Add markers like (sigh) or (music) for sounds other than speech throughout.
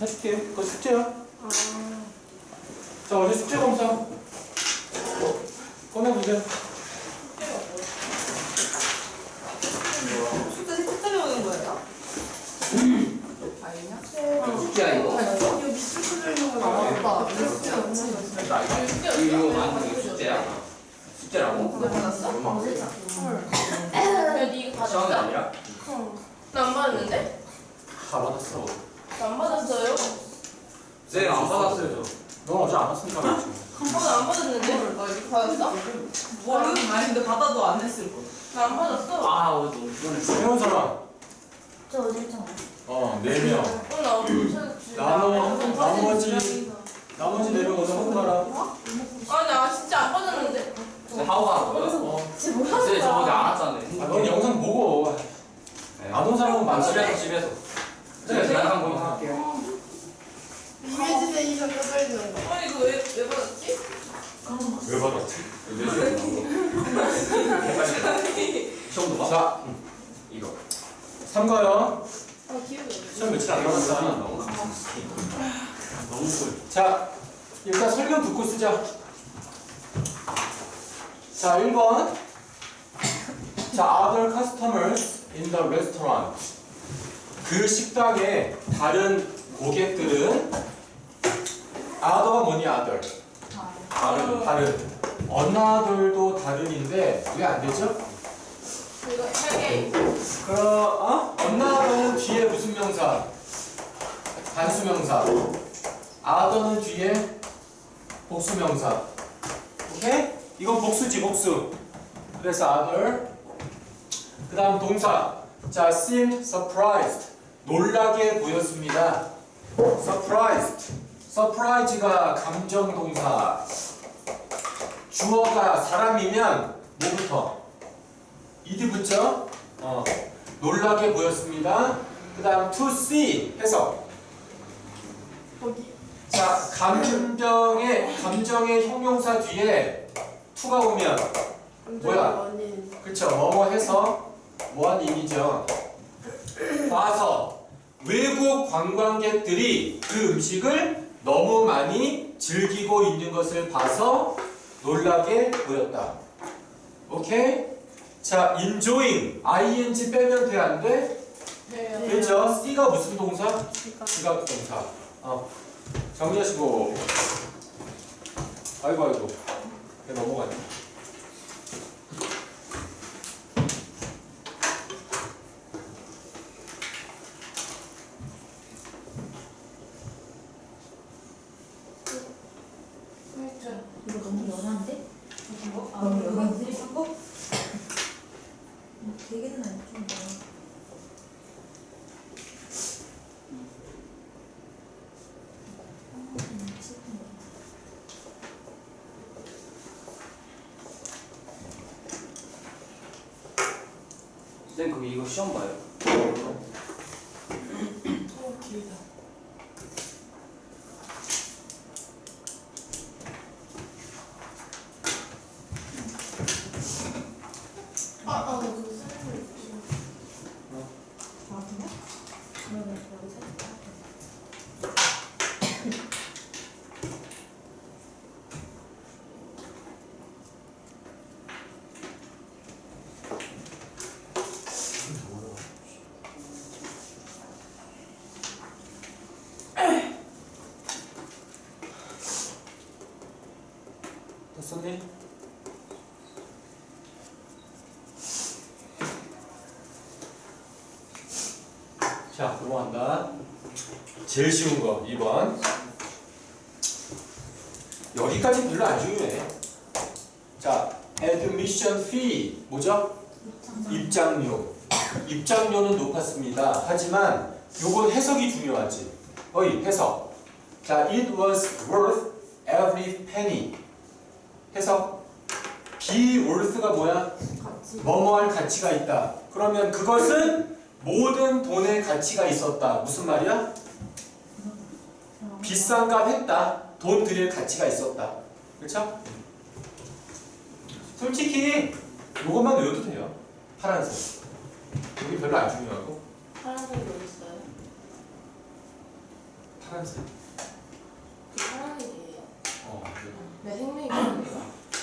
해줄게요. 그거 숙제야. 자, 어제 숙제 검사. 꺼내보세요. 숙제 숙제 배우는 거예요? 아니냐? 숙제야 이거? 이거 미술 수준인 거 나왔다. 숙제 없지. 나 이거 이거 만드는 게 숙제야? 숙제라고? 그거 받았어? 야, 니 이거 시험이 받았어? 아니라? 나 안 받았는데? 다 받았어. 나안 받았어요? 쌤안 받았어요 저넌 어제 안 왔으니까 그렇지. 한 번은 안 받았는데? 나 이거 받았어? 뭐야? 아니 근데 받아도 안 했을 거. 나 안 받았어. 아 오늘 너무 피곤했어 배운 사람. 저 어제 했잖아. 어, 네 명. 오늘 나 어디 찾았지? 나눠, 나머지, 나머지 네명 어서 혼가라. 아, 나 진짜 안 받았는데. 쌤 하고 가라고요? 어. 지금 뭐쌤 저번에? 안 왔잖아요 아, 넌 영상 보고. 안 온 사람은 난 많지. 집에서 집에서 쌤 제가 한 번만 할게요 이미지는 이점 떠들리는 거. 아니, 이거 왜, 왜 받았지? 왜 받았지? 시험도 봐? 자, 이거 3가요. 아, 기억이 안 시험 며칠 안 남았다. 너무 너무 꿀 자, 일단 설명 듣고 쓰자. 자, 1번. 자, other customers in the restaurant. 그 식당에 다른 고객들은 other가 뭐니 other? 다른, 다른. another도 다른인데 왜 안 되죠? 이거 할게. 그, 어? another는 뒤에 무슨 명사? 단수 명사. other는 뒤에 복수 명사. 오케이? 이건 복수지, 복수. 그래서 other. 그 다음 동사. 자, seemed surprised. 놀라게 보였습니다. surprised. surprise가 감정 동사. 주어가 사람이면 뭐부터? 이드 붙죠? 어. 놀라게 보였습니다. 그 다음 to see 해석. 자, 감정의 감정의 형용사 뒤에 to가 오면 뭐야? 그쵸? 뭐뭐 해서 뭐한 의미죠. 봐서 외국 관광객들이 그 음식을 너무 많이 즐기고 있는 것을 봐서 놀라게 보였다. 오케이? 자, enjoying ing 빼면 돼 안 돼? 네. 되죠? C가 무슨 동사? 지각 동사. 어. 정리하시고. 아이고 아이고. 그냥 넘어가네. 이거 너무 연한데? 뭐? 아, 너무 연한데? 이거? 되게는 안 좋은데. 쌤 그거 이거 시험 봐요 어, 길다. 아, 아, 나 그거 쓰는 그러면 저기 살짝 됐었니? 자, 넘어간다. 제일 쉬운 거 2번. 여기까지 별로 안 중요해. 자, admission fee 뭐죠? 입장료. 입장료는 높았습니다. 하지만 요건 해석이 중요하지. 어이, 해석. 자, it was worth every penny. Be worth가 뭐야? 뭐뭐할 가치가 있다. 그러면 그것은 모든 돈의 가치가 있었다. 무슨 말이야? 비싼 값 했다. 돈 들일 가치가 있었다. 그렇죠? 솔직히 이것만 외워도 돼요. 파란색. 여기 별로 안 중요하고 파란색이 어디 있어요? 파란색. 그 사람이에요. 어. 내 생명이 (laughs)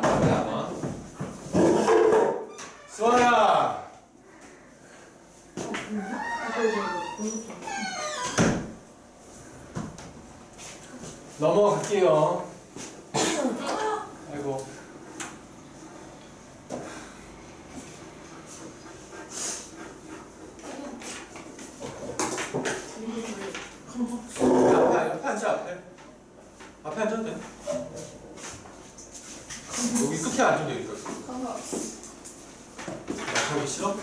뭐야, 너? 수아야. 넘어갈게요. 아이고. 앞에, 앞에 앉아, 앞에. 앞에 앉아도 돼. 여기 끝에 앉으면 되니까. 저기 싫어?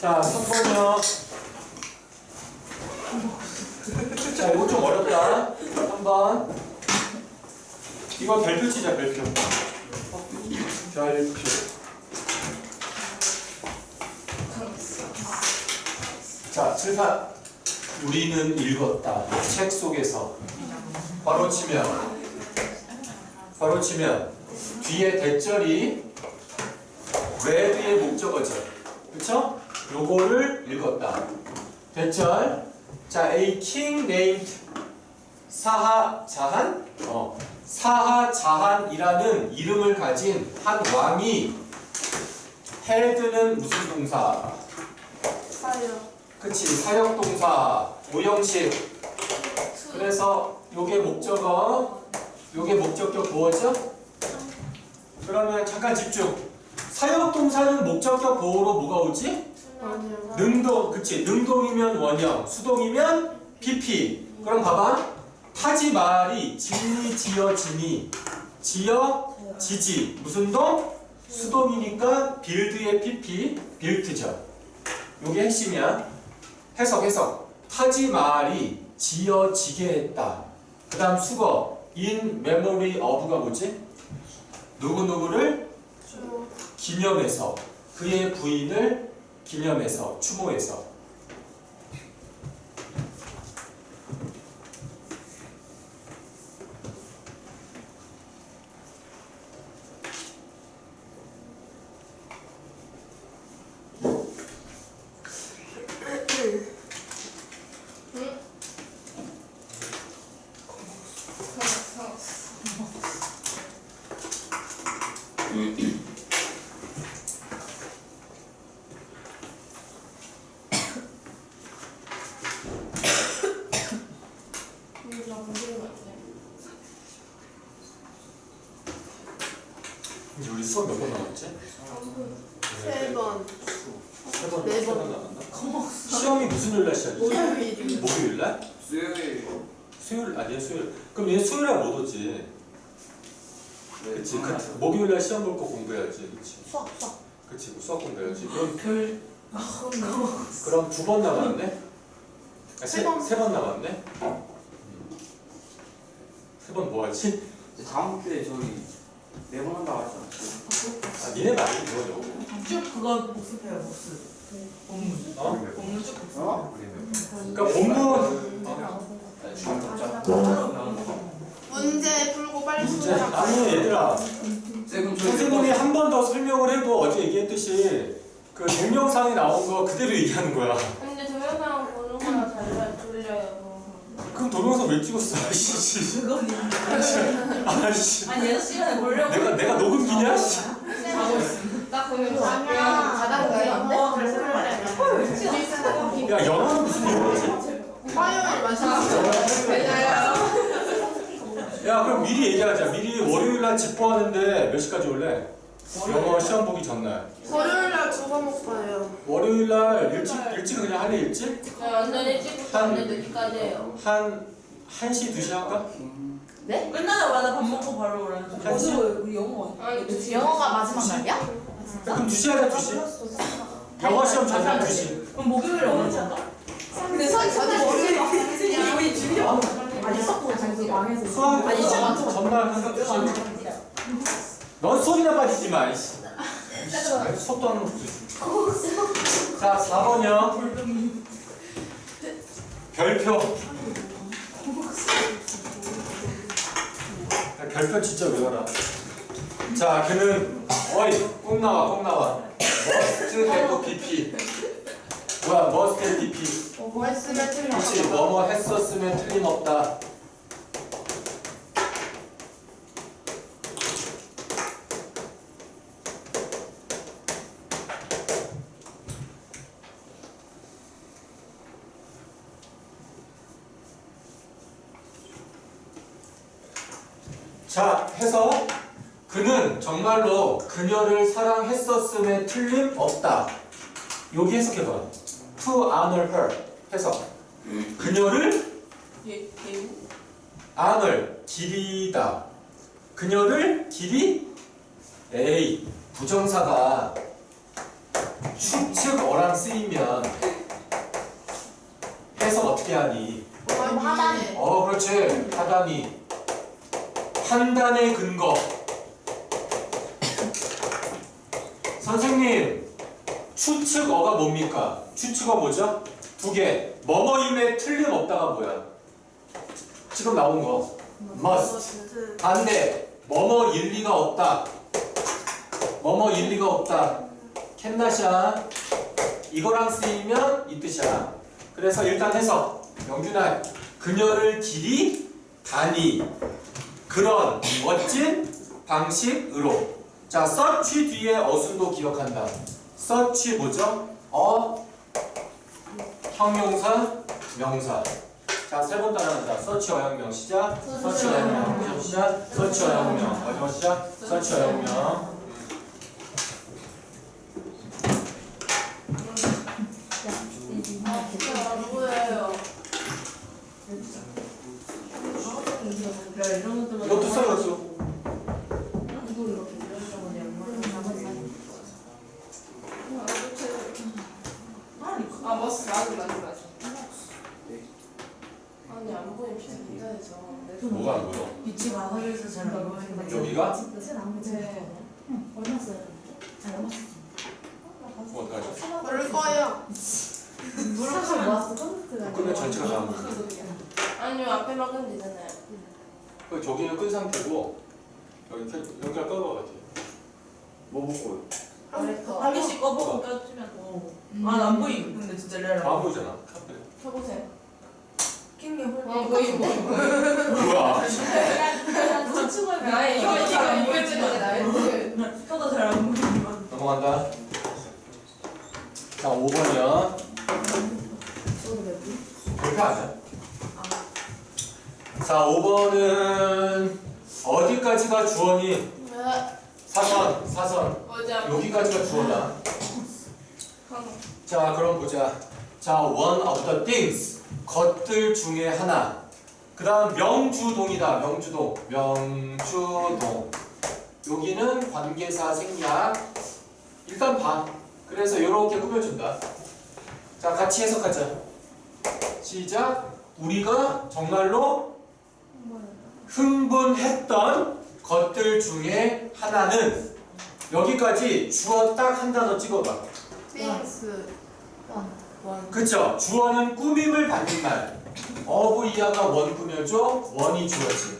자, 3번이요. 자, 이거 좀 어렵다. 3번. 이거 별표 치자, 별표. 별표. 자, 7판. 우리는 읽었다. 책 속에서. 바로 치면. 바로 치면. 뒤에 대절이 red의 목적어죠. 그쵸? 요거를 읽었다. 대절. 자, a king named 사하 자한? 어. 사하 자한이라는 이름을 가진 한 왕이 had는 무슨 동사? 사요. 그치 사역 동사 오형식 그래서 요게 목적어 요게 목적격 보어죠? 그러면 잠깐 집중. 사역 동사는 목적격 보어로 뭐가 오지? 능동. 그치. 능동이면 원형 수동이면 pp. 그럼 봐봐. 타지 말이 진이 지어 진이 지어 지지. 무슨 동? 수동이니까 빌드의 pp 빌트죠. 요게 핵심이야. 해석 해석. 타지 말이 지어지게 했다 그 다음 수거. In memory of가 뭐지? 누구누구를? 기념해서. 그의 부인을 기념해서 추모해서 나 문제인 것 같아. 이제 우리 수업 몇 번 남았지? 세 번. 세 번, 네 세 번. 번 남았나? 시험이 무슨 요일 날 시작이지? 목요일 날? 수요일. 수요일 아니야 수요일 그럼 얘 수요일 날 못 오지 그치 그, 목요일 날 시험 볼 거 공부해야지 그치 수학 수학. 그치 그 수학 공부해야지 그럼 별. 그럼 두 번 남았네? 아, 세 번. 세 번 남았네? 세 번 뭐 하지? 다음 주에 저희 네번 한다고 하지 않았어요? 아 니네 말이 뭐죠? 쭉 그거 복습해요 복습 본문 어? 본문 쭉 어? 그러니까 본문 문제 풀고 빨리 수업하고. 아니 얘들아 선생님이 한 번 더 설명을 해도 어제 얘기했듯이 그 동영상에 나온 거 그대로 얘기하는 거야 근데 동영상 보는 거랑 달라요. 돌려요. 그럼 동영상 왜 찍었어? (laughs) 그거는 아이씨 아니 얘 시간에 보려고 내가 내가 녹음기냐? 씨. 자고 아니야. 그리는데? 어 그래서 그런 말이야 야 영어는 무슨 영어지? 화요일 마시는 왜냐요? 야 그럼 미리 얘기하자 미리 월요일 날 집보하는데 몇 시까지 올래? 영어 시험 보기 전날 월요일 날두 과목 봐요. 월요일 날 일찍 일찍 그냥 할래 일찍? 네, 완전 일찍부터 한- 완전 늦게까지 해요. 한 1시 2시 할까? 끝나자마자 밥 먹고 바로 오라는 거한 시? 우리 영어 어디 영어가 마지막 날이야? 야, 그럼 2시 하자 2시? 영어 시험 전날 2시? 그럼 목요일에 언제 한다? 근데 수학이 자주 월요일에 우리 준비하고 아니 수학도 자기 망해서. 수학 아니 시험 전날 한 2시 넌 소리나 빠지지 마 이씨. 속도 안 놓고 자 4번이요. 별표. 별표 진짜 외워라. 자, 그는 어이 꼭 나와 꼭 나와. 머스트 해도 PP. 뭐야 머스트 PP. 뭐 했으면 틀려. 그렇지 뭐뭐 했었으면 틀림없다. 자, 해서 그는 정말로 그녀를 사랑했었음에 틀림없다. 여기 해석해봐. To honor her. 해석. 그녀를 예, 예우? honor 기리다. 그녀를 기리 에이 부정사가 추측 어랑 쓰이면 해석 어떻게 하니? 어 그렇지 하다니 판단의 근거 선생님 추측어가 뭡니까? 추측어 뭐죠? 두 개. 뭐뭐임에 틀림없다가 뭐야? 지금 나온 거. must. 반대. 뭐뭐 일리가 없다. 뭐뭐 일리가 없다. 캔나샤. 이거랑 쓰이면 이 뜻이야. 그래서 일단 해석 영준아 그녀를 길이 다니. 그런 멋진 방식으로 자 search 뒤에 어순도 기억한다 search 뭐죠? 어 형용사 명사. 자 세 번 따라간다. search 어형명 시작. search 어형명. 시작. search 어형명. 마지막 시작. search 어형명. 아, 이것도 맞아, 맞아, 맞아. 아니 안 보이면 진짜 긴장해서. 뭐가 안 보여? 빛이 바닥에서 잘안 보이는데 여기가? 네. 얼마 써야 잘 얼마 썼어 뭐 어떡하지? 모를 거예요. 무릎을 모았어 콘서트가 끄면 전체가 다 안 보여 아니요 앞에만 끈 되잖아요. 그 저기는 끈 상태고 여기 켜- 연결 꺼봐 같아 뭐 먹고 한 개씩 꺼보고 껴주면. 어. 아, 안 보임. 근데 진짜 레알. 안 보이잖아 켜보세요. 킹게 홀어 보이고. 뭐야 추측을 아, 이거, 이거, 이거 네. 찍어야 켜도 잘안 보이면. 넘어간다 자 5번이요 그렇게 하자 자 5번은 어디까지가 주어니 네. 사선 사선 어제 여기까지가 주어다 자 그럼 보자. 자 one of the things. 것들 중에 하나. 그 다음 명주동이다. 명주동. 명주동. 여기는 관계사 생략. 일단 봐 그래서 이렇게 꾸며준다. 자 같이 해석하자. 시작. 우리가 정말로 흥분했던 것들 중에 하나는 여기까지 주어 딱 한 단어 찍어봐 띵스. 그쵸 주어는 꾸밈을 받는 말 어부 이하가 원 꾸며줘 원이 주어지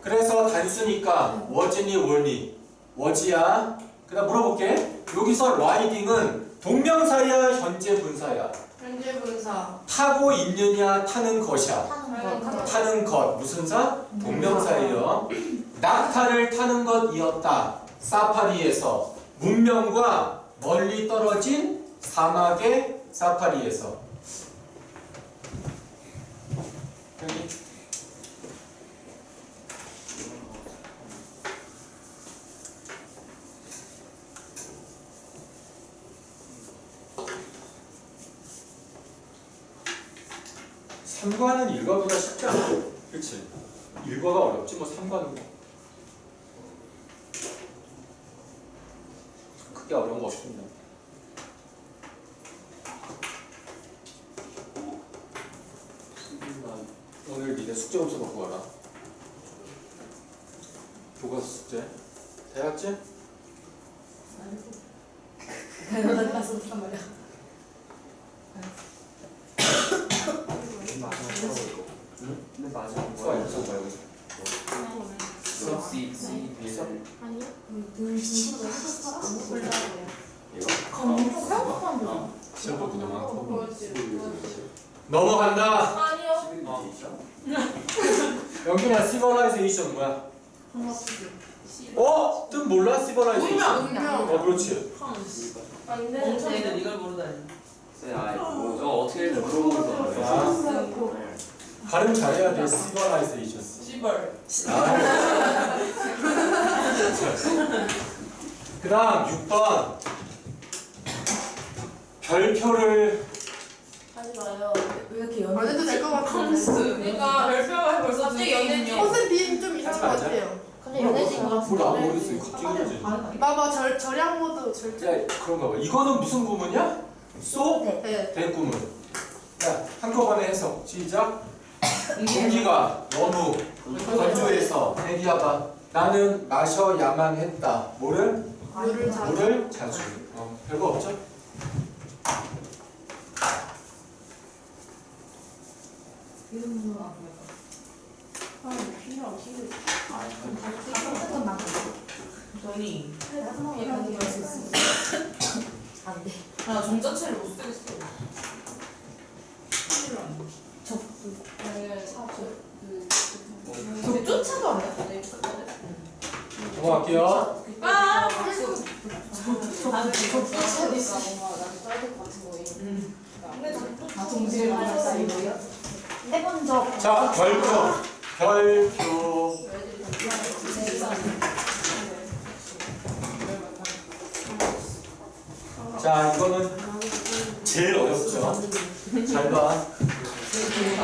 그래서 단수니까 워즈니 월니 워지야 그 다음 물어볼게 여기서 라이딩은 동명사야 현재 분사야 현재 분사. 타고 있느냐 타는 것이야 거. 타는 것 무슨 사? 동명사예요. 낙타를 타는 것이었다. 사파리에서 문명과 멀리 떨어진 사막의 사파리에서. 여기. 삼과는 일과보다 쉽지 않아. 그렇지. 일과가 어렵지 뭐 삼과는 뭐. 크게 어려운 거 없습니다. 오늘 니네 숙제 검사 갖고 와라. 교과서 숙제. 대학제? 내가 갔어 단 말이야 마지막 거. 근데 마지막 수아 거. 영상 봐요. C C 있어? 아니요. 등 진짜 몰라요. 이거? 컴퓨터 시험 그동안. 넘어간다 아니요. (laughs) 어. 여기는 시벌라이제이션 뭐야? 어? 뜻 몰라? 시벌라이제이션 운명. 어 그렇지 안 멍청이들 되는데. 이걸 모르다니. 쌤 아이 뭐 저거 어떻게 그런 걸자 발음 잘해야 돼 시벌라이제이션 씨발. (laughs) 그 다음 6번 별표를 하지 마요. 왜 이렇게 안 해도 될 것 같은데. 그러니까 별표가 벌써 갑자기 연예지. 컨셉 비임 좀 이상한 것 맞아. 같아요. 연애진 것뭘 같은데. 갑자기 그러지 봐봐 절 절약 모드 절제. 야 그런가 봐 이거는 무슨 구문이야? 소? 네. 네. 대구문 자 한꺼번에 해서 시작 공기가 너무 건조해서 대기하다 나는 마셔야만 했다 뭐를? 물을 자. 물을 자주 어, 별거 없죠? 돈이. 안돼 나 정자체를 못 쓰겠어. 족조차도 안 돼. 넘어갈게요. 아, 아 동시에 해본 적자 이거는 제일 어렵죠. 잘 봐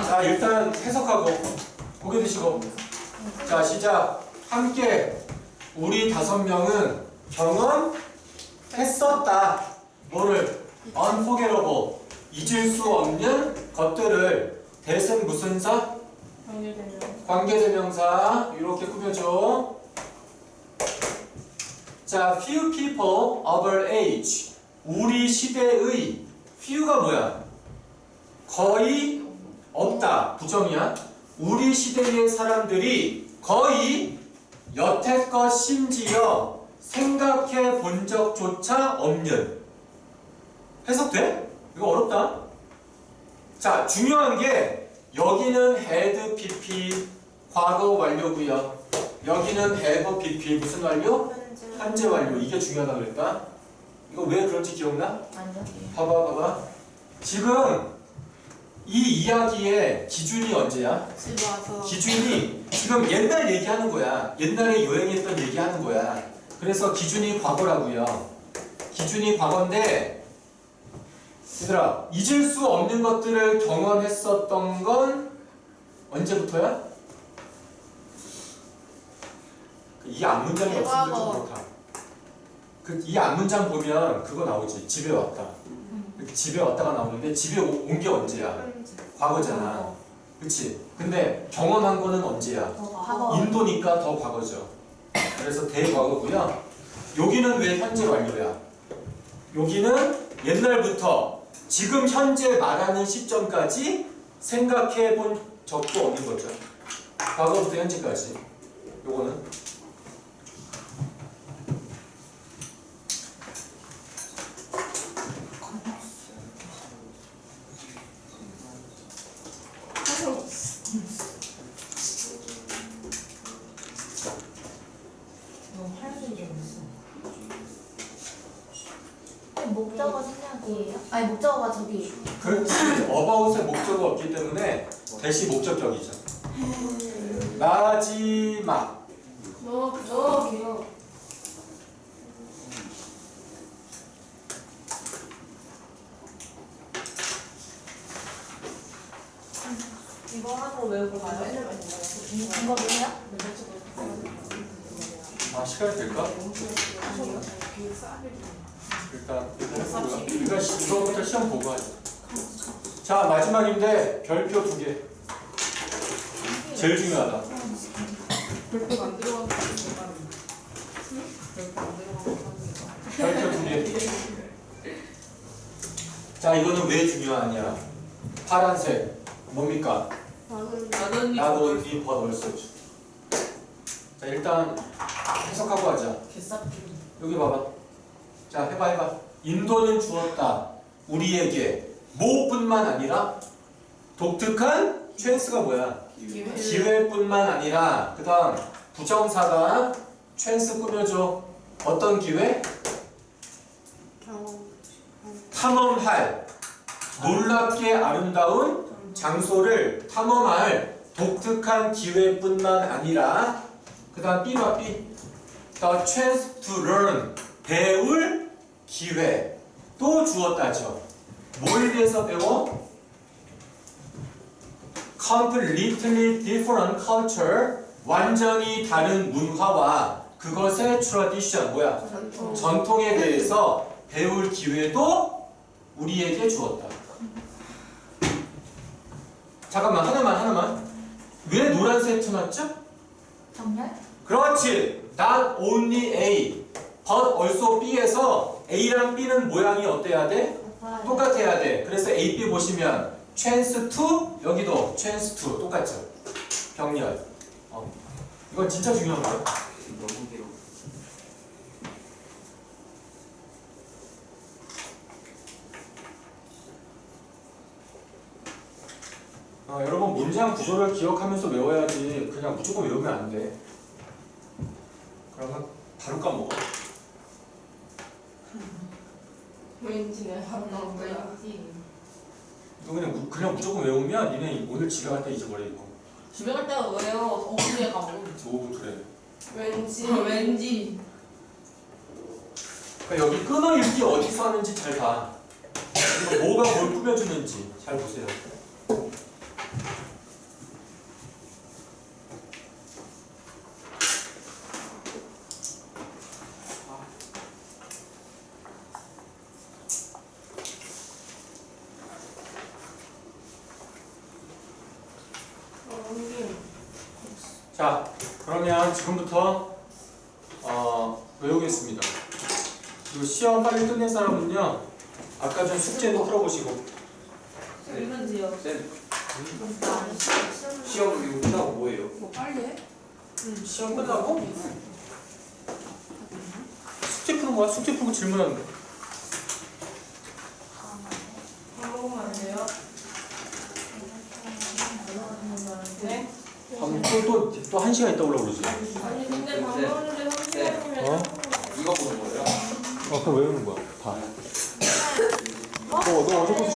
자 일단 해석하고 고개 드시고. 자 시작. 함께 우리 다섯 명은 경험했었다. 뭐를? unforgettable 잊을 수 없는 것들을 대신 무슨 사? 관계대명사. 이렇게 꾸며줘. 자 few people of our age. 우리 시대의 few가 뭐야? 거의 없다. 부정이야. 우리 시대의 사람들이 거의 여태껏 심지어 생각해 본 적조차 없는. 해석돼? 이거 어렵다. 자 중요한 게 여기는 had pp 과거 완료고요. 여기는 have pp 무슨 완료? 현재 완료. 이게 중요하다 그랬다. 이거 왜 그런지 기억나? 아니요. 봐봐 봐봐. 지금 이 이야기의 기준이 언제야? 집 와서. 기준이 지금 옛날 얘기하는 거야. 옛날에 유행했던 얘기하는 거야. 그래서 기준이 과거라고요. 기준이 과거인데 얘들아 잊을 수 없는 것들을 경험했었던 건 언제부터야? 이 앞문장이 없으면 좀. 그렇다. 그 이 앞문장 보면 그거 나오지. 집에 왔다. 이렇게 집에 왔다가 나오는데 집에 온 게 언제야? 과거잖아. 그치? 근데 경험한 거는 언제야? 과거 인도니까 더 과거죠. 그래서 대과거고요. 여기는 왜 현재 완료야? 여기는 옛날부터 지금 현재 말하는 시점까지 생각해 본 적도 없는 거죠. 과거부터 현재까지. 요거는 너무 하얀색이 있어 목적어 생략이에요? 아니 목적어가 저기 그렇지. 어바웃의 목적어 없기 때문에 대시 목적격이죠. 마지막. 너, 너, 걔요. 이거 하고 외우고 가요? 이거 뭐야? 아 시간이 될까? 일단 일단 우리가 시- 이거부터 시험 보고 하자. 자 마지막인데 별표 두 개. 제일 중요하다. 별표가 안 들어가는 거 별표 안 들어가는 거 별표 두 개. 자 이거는 왜 중요하냐? 파란색 뭡니까? 나는 나도 이버 넣을 수 없지. 자 일단 해석하고 하자. 여기 봐봐. 자 해봐 해봐. 인도는 주었다. 우리에게 뭐뿐만 아니라 독특한 찬스가 뭐야? 기회. 기회뿐만 아니라 그 다음 부정사가 찬스 꾸며줘. 어떤 기회? 탐험할 놀랍게 아름다운 장소를 탐험할 독특한 기회뿐만 아니라 그 다음 B와 B The chance to learn 배울 기회 또 주었다죠. 뭘 위해서 배워? Completely different culture 완전히 다른 문화와 그것의 tradition 뭐야? 전통에 대해서 배울 기회도 우리에게 주었다. 잠깐만 하나만 하나만 왜 노란색 쳐놨죠? 정렬? 그렇지. Not only A, but also B에서 A랑 B는 모양이 어때야 돼? 똑같아야 돼. 그래서 A, B 보시면 chance to 여기도 chance to 똑같죠. 병렬. 어. 이건 진짜 중요한. 너무 길어. 어, 여러분 문장 구조를 기억하면서 외워야지 그냥 무조건 외우면 안 돼. 그러면 바로 까먹어. 왠지 내 하루 나올 거야. 그냥 무- 그냥 무조건 외우면 니네 오늘 집에 갈 때 잊어버려 이거. 집에 갈 때가 왜요? 어디에 가고? 저 5분 그래. 왠지. 왠지. 그러니까 여기 끊어 읽기 어디서 하는지 잘 봐. 그리고 뭐가 뭘 꾸며주는지 잘 보세요. 자, 그러면 지금부터 어, 외우겠습니다. 그리고 시험 빨리 끝낸 사람은요, 아까 전 숙제도 풀어보시고. 이건지요. 쌤나 시험 이거 끝나고 뭐예요? 뭐 빨리 해? 시험 끝나고 숙제 푸는 거야. 숙제 풀고 질문하는 거야. 밥 먹으면 안 돼요? 네? 또또또 한 시간 있다 올라 그러지. 아니 근데 밥 먹는데 30분이면 어? 이거 보는 거예요? 어, 그럼 외우는 거야. 다. 너, 너 어제부터